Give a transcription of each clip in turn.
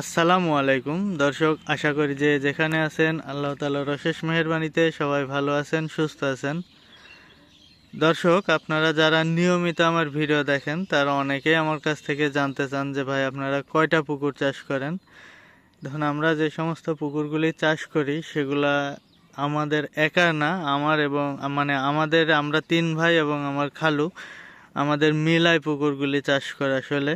আসসালামু আলাইকুম। দর্শক, আশা করি যে যেখানে আছেন, আল্লাহ তালার অশেষ মেহরবানিতে সবাই ভালো আছেন, সুস্থ আছেন। দর্শক, আপনারা যারা নিয়মিত আমার ভিডিও দেখেন, তারা অনেকেই আমার কাছ থেকে জানতে চান যে ভাই, আপনারা কয়টা পুকুর চাষ করেন? দেখুন আমরা যে সমস্ত পুকুরগুলি চাষ করি, সেগুলা আমাদের একা না, আমার এবং মানে আমাদের, আমরা তিন ভাই এবং আমার খালু, আমাদের মিলাই পুকুরগুলি চাষ করে আসলে।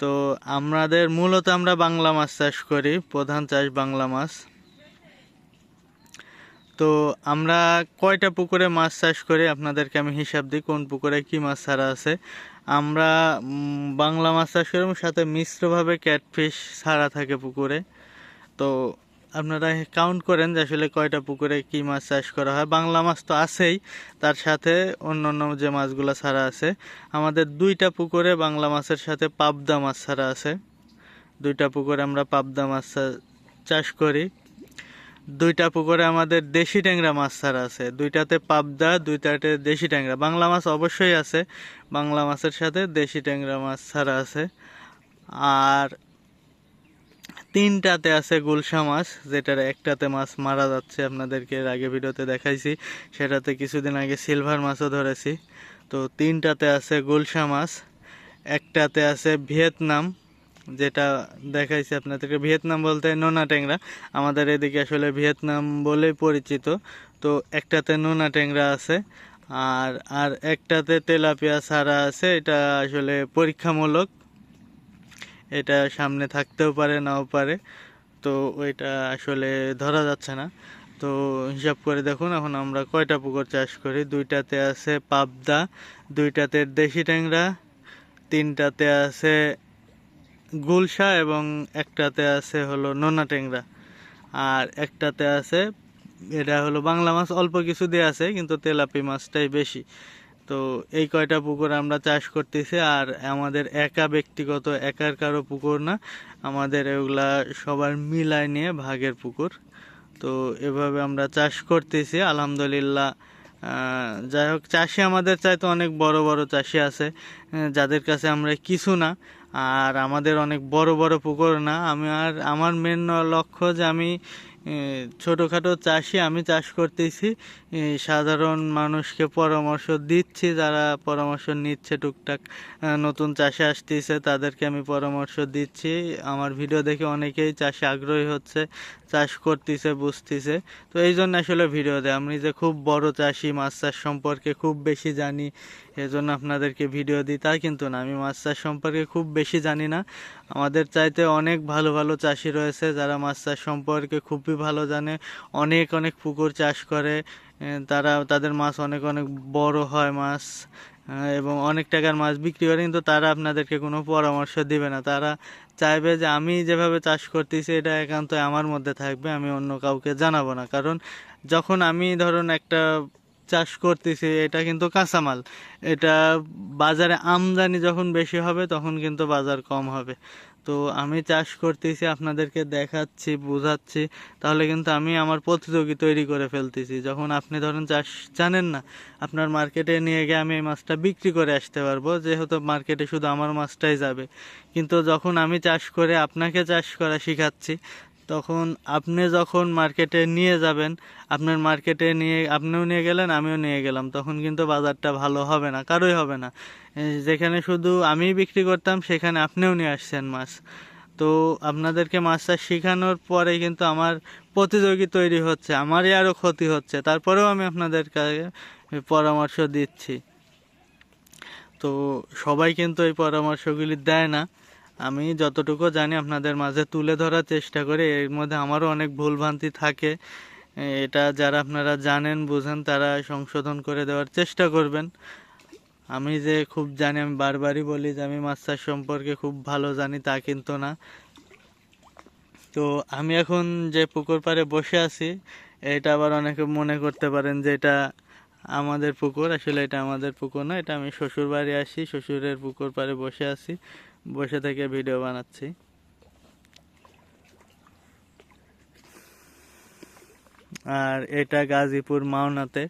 তো আমাদের মূলত আমরা বাংলা মাছ চাষ করি, প্রধান চাষ বাংলা মাছ। তো আমরা কয়টা পুকুরে মাছ চাষ করি? আপনাদেরকে আমি হিসাব দিই, কোন পুকুরে কি মাছ ছাড়া আছে। আমরা বাংলা মাছ চাষ করি সাথে মিশ্রভাবে ক্যাটফিশ ছাড়া থাকে পুকুরে। তো আপনারা কাউন্ট করেন যে আসলে কয়টা পুকুরে কি মাছ চাষ করা হয়। বাংলা মাছ তো আছেই, তার সাথে অন্য অন্য যে মাছগুলো ছাড়া আছে। আমাদের দুইটা পুকুরে বাংলা মাছের সাথে পাবদা মাছ ছাড়া আছে। দুইটা পুকুরে আমরা পাবদা মাছ চাষ করি। দুইটা পুকুরে আমাদের দেশি ট্যাংরা মাছ ছাড়া আছে। দুইটাতে পাবদা, দুইটাতে দেশি ট্যাংরা। বাংলা মাছ অবশ্যই আছে। বাংলা মাছের সাথে দেশি ট্যাংরা মাছ ছাড়া আছে। আর তিনটাতে আছে গুলশা মাছ, যেটার একটাতে মাছ মারা যাচ্ছে আপনাদেরকে এর আগে ভিডিওতে দেখাইছি। সেটাতে কিছুদিন আগে সিলভার মাছও ধরেছি। তো তিনটাতে আছে গুলশা মাছ, একটাতে আছে ভিয়েতনাম, যেটা দেখাইছি আপনাদেরকে। ভিয়েতনাম বলতে নোনা ট্যাংরা। আমাদের এদিকে আসলে ভিয়েতনাম বলেই পরিচিত। তো একটাতে নোনা ট্যাংরা আছে, আর আর একটাতে তেলাপিয়া ছাড়া আছে। এটা আসলে পরীক্ষামূলক। এটা সামনে থাকতেও পারে, নাও পারে। তো ওইটা আসলে ধরা যাচ্ছে না। তো হিসাব করে দেখুন, এখন আমরা কয়টা পুকুর চাষ করি? দুইটাতে আছে পাবদা, দুইটাতে দেশি ট্যাংরা, তিনটাতে আছে গুলশা এবং একটাতে আছে হলো নোনা ট্যাংরা। আর একটাতে আছে, এটা হলো বাংলা মাছ, অল্প কিছু দিয়ে আছে, কিন্তু তেলাপি মাছটাই বেশি। তো এই কয়টা পুকুর আমরা চাষ করতেছি, আর আমাদের একা ব্যক্তিগত একার কারও পুকুর না, আমাদের এগুলা সবার মিলায় নিয়ে ভাগের পুকুর। তো এভাবে আমরা চাষ করতেছি, আলহামদুলিল্লাহ। যাই হোক, চাষি আমাদের চাইতে অনেক বড় বড় চাষি আছে যাদের কাছে আমরা কিছু না, আর আমাদের অনেক বড় বড় পুকুর না। আমি আর আমার মেন লক্ষ্য যে আমি ছোটোখাটো চাষি আমি চাষ করতেছি। সাধারণ মানুষকে পরামর্শ দিচ্ছি, যারা পরামর্শ নিচ্ছে টুকটাক নতুন চাষে আসতেছে, তাদেরকে আমি পরামর্শ দিচ্ছি। আমার ভিডিও দেখে অনেকেই চাষে আগ্রহী হচ্ছে, চাষ করতেছে, বুঝতেছে। তো এই জন্য আসলে ভিডিও দেয়। আমি যে খুব বড় চাষি, মাছ চাষ সম্পর্কে খুব বেশি জানি, এজন্য আপনাদেরকে ভিডিও দিই। তা কিন্তু না, আমি মাছ চাষ সম্পর্কে খুব বেশি জানি না। আমাদের চাইতে অনেক ভালো ভালো চাষি রয়েছে, যারা মাছ চাষ সম্পর্কে খুবই ভালো জানে। অনেক অনেক পুকুর চাষ করে। তারা, তাদের মাছ অনেক অনেক বড় হয় মাছ। এবং অনেক টাকার মাছ বিক্রি করে, কিন্তু তারা আপনাদেরকে কোনো পরামর্শ দিবে না। তারা চাইবে যে আমি যেভাবে চাষ করতেছি, এটা একান্তই আমার মধ্যে থাকবে, আমি অন্য কাউকে জানাব না। কারণ যখন আমি ধরুন একটা চাষ করতেছি, এটা কিন্তু কাঁচামাল। এটা বাজারে আমদানি যখন বেশি হবে, তখন কিন্তু বাজার কম হবে। তো আমি চাষ করতেছি, আপনাদেরকে দেখাচ্ছি, বোঝাচ্ছি, তাহলে কিন্তু আমি আমার প্রতিযোগী তৈরি করে ফেলতেছি। যখন আপনি ধরুন চাষ জানেন না, আপনার মার্কেটে নিয়ে গিয়ে আমি এই মাছটা বিক্রি করে আসতে পারব, যেহেতু মার্কেটে শুধু আমার মাছটাই যাবে। কিন্তু যখন আমি চাষ করে আপনাকে চাষ করা শেখাচ্ছি তখন আপনি যখন মার্কেটে নিয়ে যাবেন, আপনার মার্কেটে নিয়ে, আপনিও নিয়ে গেলেন, আমিও নিয়ে গেলাম। তখন কিন্তু বাজারটা ভালো হবে না, কারোই হবে না। যেখানে শুধু আমিই বিক্রি করতাম, সেখানে আপনিও নিয়ে আসছেন মাছ। তো আপনাদেরকে মাছ চাষ শেখানোর পরে কিন্তু আমার প্রতিযোগী তৈরি হচ্ছে, আমারই আরও ক্ষতি হচ্ছে। তারপরেও আমি আপনাদের পরামর্শ দিচ্ছি। তো সবাই কিন্তু এই পরামর্শগুলি দেয় না। আমি যতটুকু জানি আপনাদের মাঝে তুলে ধরার চেষ্টা করি, এর মধ্যে আমারও অনেক ভুলভ্রান্তি থাকে। এটা যারা আপনারা জানেন, বুঝেন, তারা সংশোধন করে দেওয়ার চেষ্টা করবেন। আমি যে খুব জানি, আমি বারবারই বলি যে আমি মাছ চাষ সম্পর্কে খুব ভালো জানি, তা কিন্তু না। তো আমি এখন যে পুকুর পাড়ে বসে আছি, এটা আবার অনেকে মনে করতে পারেন যে এটা আমাদের পুকুর। আসলে এটা আমাদের পুকুর না এটা আমি শ্বশুর বাড়ি আসি, শ্বশুরের পুকুর পাড়ে বসে আছি। বসে থেকে ভিডিও বানাচ্ছি। আর এটা গাজীপুর মাওনাতে।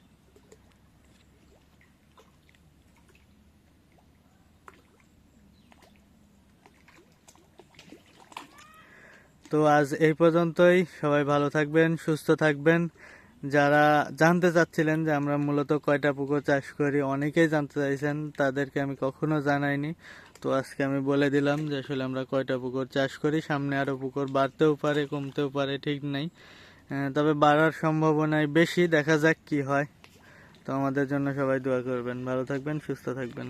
তো আজ এই পর্যন্তই। সবাই ভালো থাকবেন, সুস্থ থাকবেন। যারা জানতে চাচ্ছিলেন যে আমরা মূলত কয়টা পুকুর চাষ করি, অনেকেই জানতে চাইছেন, তাদেরকে আমি কখনো জানাইনি। তো আজকে আমি বলে দিলাম যে আসলে আমরা কয়টা পুকুর চাষ করি। সামনে আরও পুকুর বাড়তেও পারে, কমতেও পারে, ঠিক নাই। তবে বাড়ার সম্ভাবনায় বেশি, দেখা যাক কি হয়। তো আমাদের জন্য সবাই দোয়া করবেন। ভালো থাকবেন, সুস্থ থাকবেন।